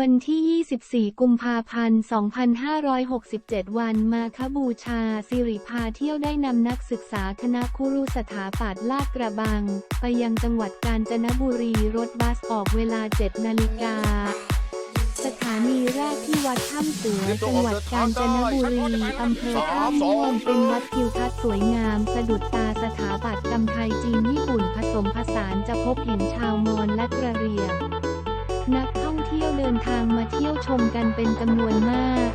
วันที่ 24 กุมภาพันธ์ 2567 วันมาคบูชา สิริพาเที่ยวได้นำนักศึกษาคณะครุสถาปัตย์ลาดกระบัง ไปยังจังหวัดกาญจนบุรีรถบัสออกเวลา 7 นาฬิกา สถานีแรกที่วัดถ้ำเสือจังหวัดกาญจนบุรีอำเภอท่าม่วงเป็นวัดทิวทัศน์สวยงาม สะดุดตาสถาปัตย์กรรมไทยจีนญี่ปุ่นผสมผสานจะพบเห็นชาวมอญและกระเรียงนัก ท่องเที่ยวเดินทางมาเที่ยวชมกันเป็นจำนวนมาก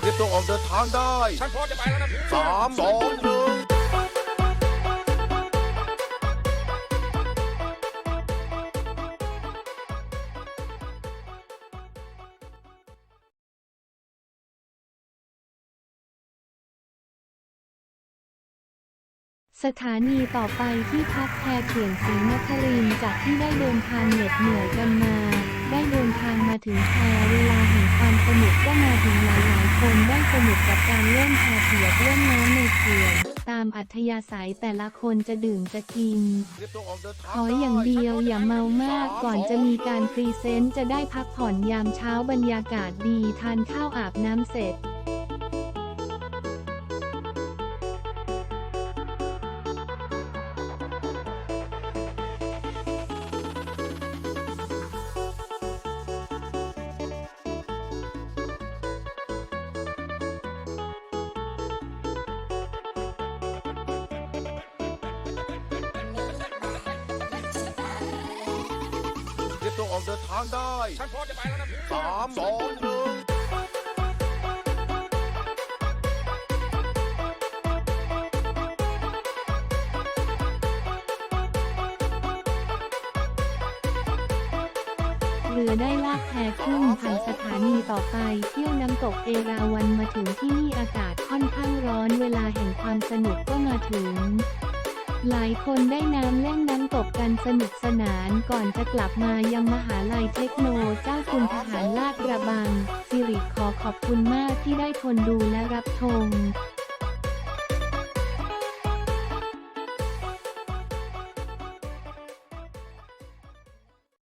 เตรียมตัวออกเดินทางได้ ฉันพร้อมจะไปแล้วนะสามสองหนึ่ง สถานีต่อไปที่พักแพรเขียนศรีนครินจากที่ได้เดินทางเหน็ดเหนื่อยกันมา ได้เดินทางมาถึงแพรเวลาแห่งความสนุกก็มาถึงหลายๆคนได้สนุกกับการเล่นแพเปียกเล่นน้ำในเขื่อนตามอัธยาศัยแต่ละคนจะดื่มจะกิน ขออย่างเดียวอย่าเมามากก่อนจะมีการพรีเซนต์จะได้พักผ่อนยามเช้าบรรยากาศดีทานข้าวอาบน้ำเสร็จางได้ฉันพร้อมจะไปแล้วนะสามสองหนึ่งเรือได้ลากแพขึ้นผ่านสถานีต่อไป เที่ยวน้ำตกเอราวันมาถึงที่นี่อากาศค่อนข้างร้อนเวลาแห่งความสนุกก็มาถึง หลายคนได้น้ำเล่นน้ำตกกันสนุกสนานก่อนจะกลับมายังมหาลัยเทคโนเจ้าคุณทหารลาดกระบังสิริขอขอบคุณมากที่ได้ทนดูและรับชม